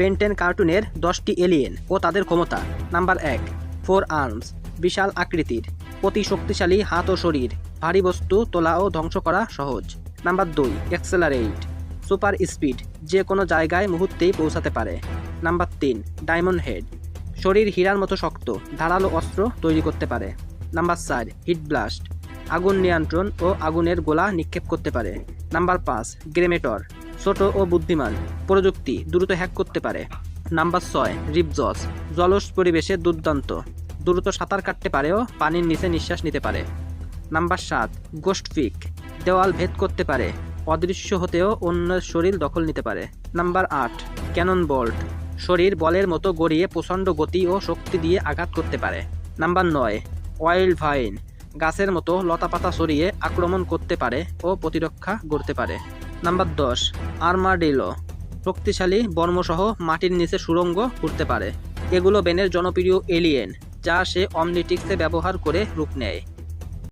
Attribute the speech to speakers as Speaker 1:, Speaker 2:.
Speaker 1: Ben 10 কার্টুনের দশটি alien ও তাদের ক্ষমতা। নাম্বার এক, ফোর আর্মস, বিশাল আকৃতির, অতি শক্তিশালী হাত ও শরীর, ভারী বস্তু, তোলা ও ধ্বংস করা সহজ। নাম্বার দুই এক্সেলারেট সুপার স্পিড যে কোনো জায়গায় মুহূর্তেই পৌঁছাতে পারে। নাম্বার তিন, ডায়মন্ড হেড, শরীর হীরার মতো শক্ত, ধারালো অস্ত্র তৈরি করতে পারে। নাম্বার চার, হিট ব্লাস্ট, আগুন নিয়ন্ত্রণ ও আগুনের গোলা নিক্ষেপ করতে পারে। নাম্বার পাঁচ গ্রেমেটর ছোট ও বুদ্ধিমান। প্রযুক্তি দ্রুত হ্যাক করতে পারে। নাম্বার ছয় রিপজস জলজ পরিবেশে দুর্দান্ত। দ্রুত সাঁতার কাটতে পারেও পানির নিচে নিঃশ্বাস নিতে পারে। নাম্বার সাত গোস্ট ফিক দেওয়াল ভেদ করতে পারে। অদৃশ্য হতেও অন্যের শরীর দখল নিতে পারে। নাম্বার আট ক্যানন বোল্ট শরীর বলের মতো গড়িয়ে প্রচণ্ড গতি ও শক্তি দিয়ে আঘাত করতে পারে। নাম্বার নয় ওয়াইল্ড ভাইন গাছের মতো লতাপাতা সরিয়ে আক্রমণ করতে পারে ও প্রতিরক্ষা গড়তে পারে। নাম্বার দশ, আর্মাডিলো। শক্তিশালী বর্মসহ মাটির নিচে সুরঙ্গ করতে পারে। এগুলো বেনের জনপ্রিয় এলিয়েন, যা সে অমনিটিক্সে ব্যবহার করে রূপ নেয়।